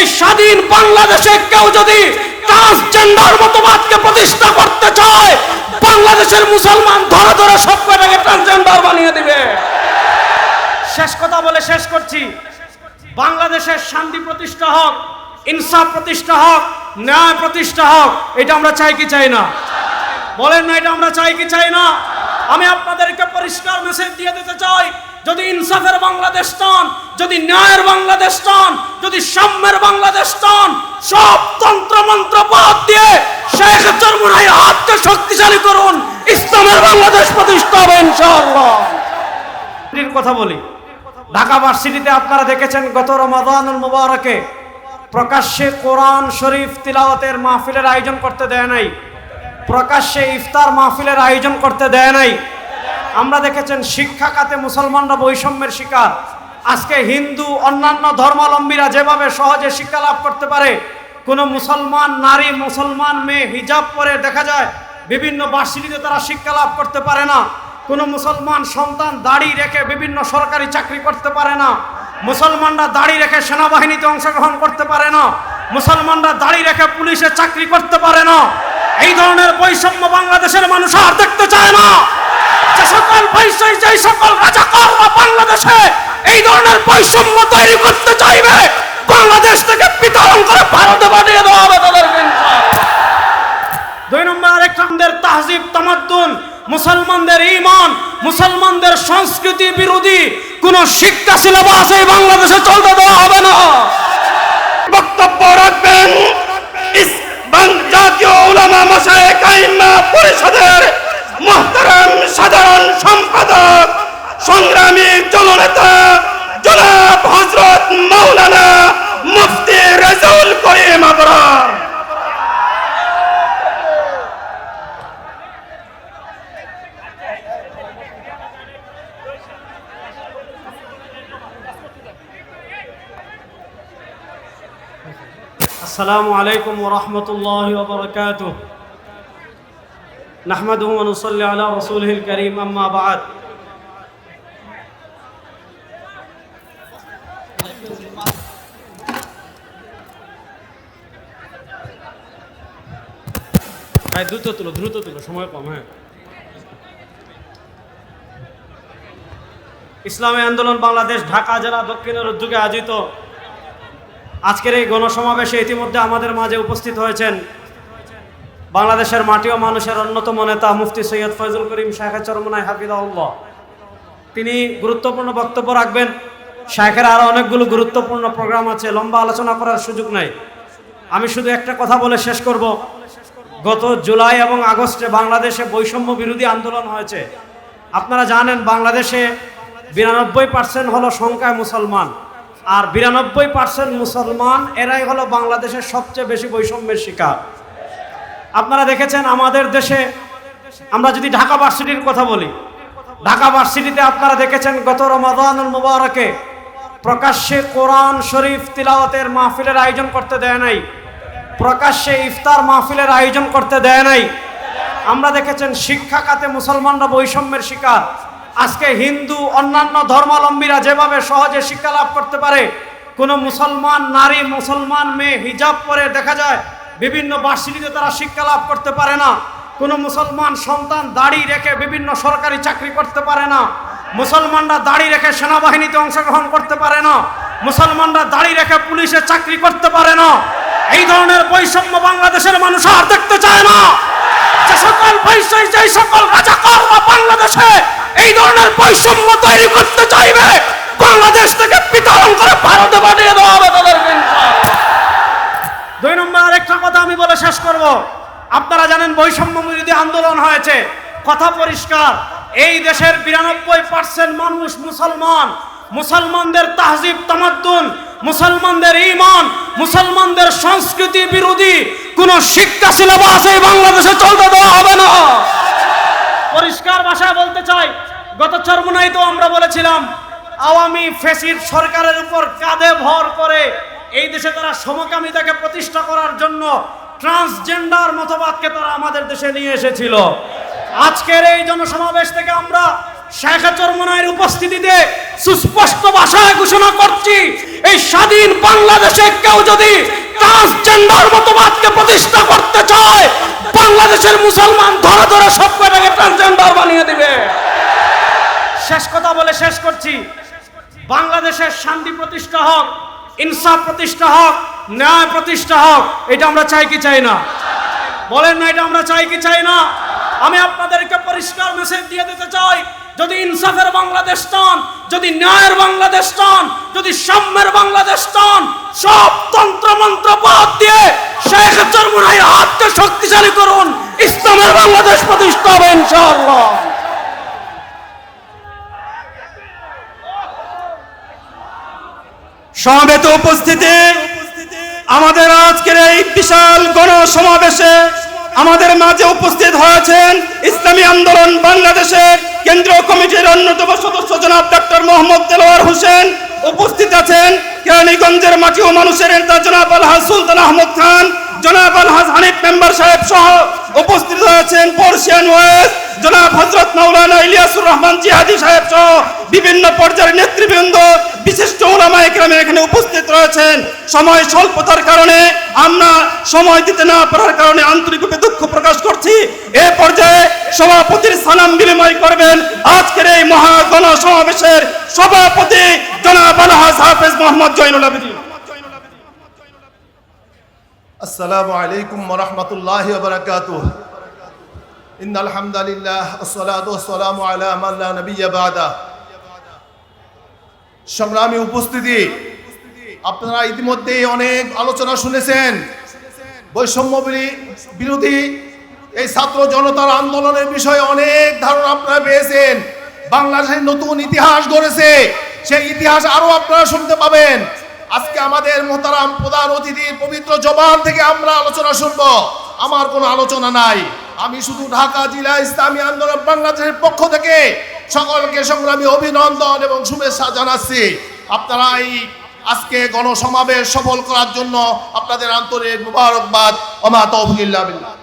এই স্বাধীন বাংলাদেশে কেউ যদি ট্রান্সজেন্ডার মতবাদকে প্রতিষ্ঠা করতে চায়, বাংলাদেশের মুসলমান ধরে ধরে সব কটাকে ট্রান্সজেন্ডার বানিয়ে দিবে। শেষ কথা বলে শেষ করছি। বাংলাদেশের শান্তি প্রতিষ্ঠা হোক, ইনসাফ প্রতিষ্ঠা হোক, ন্যায় প্রতিষ্ঠা হোক, এটা আমরা চাই কি চাই না? বলেন না এটা আমরা চাই কি চাই না? আমি আপনাদেরকে পরিষ্কার মেসেজ দিয়ে দিতে চাই যদি ইনসাফের বাংলাদেশ চান, যদি ন্যায়ের বাংলাদেশ চান, যদি সাম্যের বাংলাদেশ চান, সব তন্ত্র মন্ত্র বাদ দিয়ে শেখ চরমুনাই হাতকে শক্তিশালী করুন, ইসলামের বাংলাদেশ প্রতিষ্ঠা হবে ইনশাআল্লাহ। কথা বলি। ঢাকা ভার্সিটিতে আপনারা দেখেছেন গত রমাদানুল মুবারকে প্রকাশ্যে কোরআন শরীফ তিলাওয়াতের মাহফিলের আয়োজন করতে দেয় নাই। প্রকাশ্যে ইফতার মাহফিলের আয়োজন করতে দেয় নাই। আমরা দেখেছেন শিক্ষা খাতে মুসলমানরা বৈষম্যের শিকার। আজকে হিন্দু, অন্যান্য ধর্মাবলম্বীরা যেভাবে সহজে শিক্ষা লাভ করতে পারে, কোনো মুসলমান নারী, মুসলমান মেয়ে হিজাব পরে দেখা যায় বিভিন্ন ভার্সিটিতে তারা শিক্ষা লাভ করতে পারে না। কোনো মুসলমান সন্তান দাড়ি রেখে বিভিন্ন সরকারি চাকরি করতে পারে না। মুসলমানরা দাড়ি রেখে সেনাবাহিনীতে অংশগ্রহণ করতে পারে না। মুসলমানরা দাড়ি রেখে পুলিশে চাকরি করতে পারে না। এই ধরনের বৈষম্য বাংলাদেশের মানুষ আর দেখতে চায় না। যে সকল রাজাকাররা বাংলাদেশে এই ধরনের বৈষম্য তৈরি করতে চাইবে, বাংলাদেশ থেকে বিতরণ করে ভারতে পাঠিয়ে দেওয়া হবে তাদেরকে দুই নম্বর আরেকটা তাহজিব, তামাদ্দুন, মুসলমানদের ইমান মুসলমানদের সংস্কৃতি বিরোধী কোন শিক্ষা সিলেবাস এই বাংলাদেশে চলতে দেওয়া হবে না। বক্তব্য রাখবেন জাতীয় উলামা আইম্মা পরিষদের মুহতারাম সাধারণ সম্পাদক সংগ্রামী জননেতা জনাব হজরত মাওলানা মুফতি রেজাউল করিম আবরার আসসালামু আলাইকুম ওরহমতুল্লাহ বরকাত নাহমদ হুমনুসল্লি আলা রসুলহিল করিম আম্মাবাদ হ্যাঁ দ্রুত তুলো দ্রুত তুলো, সময় কম হ্যাঁ। ইসলামী আন্দোলন বাংলাদেশ, ঢাকা জেলা দক্ষিণের উদ্যোগে আয়োজিত আজকের এই গণসমাবেশে ইতিমধ্যে আমাদের মাঝে উপস্থিত হয়েছেন বাংলাদেশের মাটি ও মানুষের অন্যতম নেতা মুফতি সৈয়দ ফয়জুল করিম শাহেখ চরমনাই হাফিদাউল্লাহ তিনি গুরুত্বপূর্ণ বক্তব্য রাখবেন। শাহেখের আরও অনেকগুলো গুরুত্বপূর্ণ প্রোগ্রাম আছে, লম্বা আলোচনা করার সুযোগ নাই। আমি শুধু একটা কথা বলে শেষ করব। গত জুলাই এবং আগস্টে বাংলাদেশে বৈষম্য বিরোধী আন্দোলন হয়েছে। আপনারা জানেন, বাংলাদেশে বিরানব্বই পার্সেন্ট হলো সংখ্যায় মুসলমান। আর বিরানব্বই পার্সেন্ট মুসলমান, এরাই হলো বাংলাদেশের সবচেয়ে বেশি বৈষম্যের শিকার। আপনারা দেখেছেন আমাদের দেশে, আমরা যদি ঢাকা ভার্সিটির কথা বলি, ঢাকা ভার্সিটিতে আপনারা দেখেছেন গত রমাদানুল মুবারকে প্রকাশ্যে কোরআন শরীফ তিলাওয়াতের মাহফিলের আয়োজন করতে দেয় নাই, প্রকাশ্যে ইফতার মাহফিলের আয়োজন করতে দেয় নাই। আমরা দেখেছেন শিক্ষা খাতে মুসলমানরা বৈষম্যের শিকার। আজকে হিন্দু, অন্যান্য ধর্মাবলম্বীরা যেভাবে সহজে শিক্ষা লাভ করতে পারে, কোনো মুসলমান নারী, মুসলমান মেয়ে হিজাব পরে দেখা যায় বিভিন্ন ভার্সিটিতে তারা শিক্ষা লাভ করতে পারে না। কোনো মুসলমান সন্তান দাড়ি রেখে বিভিন্ন সরকারি চাকরি করতে পারে না। মুসলমানরা দাড়ি রেখে সেনাবাহিনীতে অংশগ্রহণ করতে পারে না। মুসলমানরা দাড়ি রেখে পুলিশে চাকরি করতে পারে না। এই ধরনের বৈষম্য বাংলাদেশের মানুষ আর দেখতে চায় না। যে সকল বৈষয়িক যে সকল রাজাকাররা বাংলাদেশে এই ধরনের বৈষম্য তৈরি করতে চাইবে, বাংলাদেশ থেকে বিতরণ করে ভারতে পাঠিয়ে দেওয়া হবে তাদেরকে দুই নম্বর আরেকটা কথা আমি বলে শেষ করব। আপনারা জানেন বৈষম্য বিরোধী আন্দোলন হয়েছে। কথা পরিষ্কার, এই দেশের বিরানব্বই পার্সেন্ট মানুষ মুসলমান। মুসলমানদের তাহজিব, তামাদ্দুন, মুসলমানদের ইমান মুসলমানদের সংস্কৃতি বিরোধী কোন শিক্ষা, সিলেবাস এই বাংলাদেশে চলতে দেওয়া হবে না। ভাষায় বলতে চাই। গত চরমনাই তো আমরা বলেছিলাম, আওয়ামী ফেসির সরকারের উপর কাঁধে ভর করে এই দেশে তারা সমকামিতাকে প্রতিষ্ঠা করার জন্য ট্রান্সজেন্ডার মতবাদকে তারা আমাদের দেশে নিয়ে এসেছিল। আজকের এই জনসমাবেশ থেকে আমরা শেখ চরমনায়ের উপস্থিতিতে সুস্পষ্ট ভাষায় ঘোষণা করছি, এই স্বাধীন বাংলাদেশে কেউ যদি ট্রান্সজেন্ডার মতবাদকে প্রতিষ্ঠা করতে চায়, বাংলাদেশের মুসলমান ধরে ধরে সব কয়টাকে ট্রান্সজেন্ডার বানিয়ে দিবে শেষ কথা বলে শেষ করছি। বাংলাদেশের শান্তি প্রতিষ্ঠা হোক, ইনসাফ প্রতিষ্ঠা হোক, ন্যায় প্রতিষ্ঠা হোক, এটা আমরা চাই কি চাই না? বলেন না এটা আমরা চাই কি চাই না? আমি আপনাদেরকে পরিষ্কার মেসেজ দিয়ে দিতে চাই, যদি ইনসাফের বাংলাদেশ চান, যদি ন্যায়ের বাংলাদেশ চান, যদি সাম্যের বাংলাদেশ চান, সব তন্ত্র মন্ত্র বাদ দিয়ে শেখ চরমুনাইয়ের হাতকে শক্তিশালী করুন, ইসলামের বাংলাদেশ প্রতিষ্ঠা হবে ইনশাআল্লাহ। সমাবেত উপস্থিতি আমাদের আজকের এই বিশাল গণসমাবেশে আমাদের মাঝে উপস্থিত হয়েছেন ইসলামী আন্দোলন বাংলাদেশের কেন্দ্রীয় কমিটির অন্যতম সদস্য জনাব ডক্টর মোহাম্মদ দেলোয়ার হোসেন। উপস্থিত আছেন কেরানীগঞ্জের মাটি ও মানুষের নেতা জনাব আলহাজ সুলতান আহমদ খান, জনাব আলহাজ হানিফ মেম্বার সাহেব সহ উপস্থিত হয়েছেন পর্শিয়ান ওয়েস্ট জনাব হজরত মাওলানা ইলিয়াসুর রহমান জিহাদি সাহেব সহ বিভিন্ন পর্যায়ের নেতৃবৃন্দ, বিশিষ্ট একরামে এখানে উপস্থিত রয়েছেন। সময় স্বল্পতার কারণে আমরা সময় দিতে না পারার কারণে আন্তরিক রূপে দুঃখ প্রকাশ করছি। এ পর্যায়ে সভাপতির সালাম বিনিময় করবেন আজকের এই মহা গণসমাবেশের সভাপতি জনাব আলহাজ হাফেজ মোহাম্মদ জয়নুল আবেদিন। আসসালামু আলাইকুম রহমতুল্লাহ বারাকাতু ইন্নাল হামদুলিল্লাহ আসসালাতু ওয়াসসালামু আলা মান লা নাবিয়্যা বাদা। সংগ্রামী উপস্থিতি। আপনারা ইতিমধ্যে অনেক আলোচনা শুনেছেন। বৈষম্য বিরোধী এই ছাত্র জনতার আন্দোলনের বিষয়ে অনেক ধারণা আপনারা পেয়েছেন। বাংলাদেশের নতুন ইতিহাস গড়েছে। সেই ইতিহাস আরও আপনারা শুনতে পাবেন। আজকে আমাদের মোহতারাম প্রধান অতিথির পবিত্র জবান থেকে আমরা আলোচনা শুনব। আমার কোনো আলোচনা নাই। আমি শুধু ঢাকা জেলা ইসলামী আন্দোলন বাংলাদেশের পক্ষ থেকে সকলকে সংগ্রামী অভিনন্দন এবং শুভেচ্ছা জানাচ্ছি। আপনারা এই আজকে গণসমাবেশ সফল করার জন্য আপনাদের আন্তরিক মুবারকবাদ। ওমা তৌফিকুল্লাহ বিল্লাহ।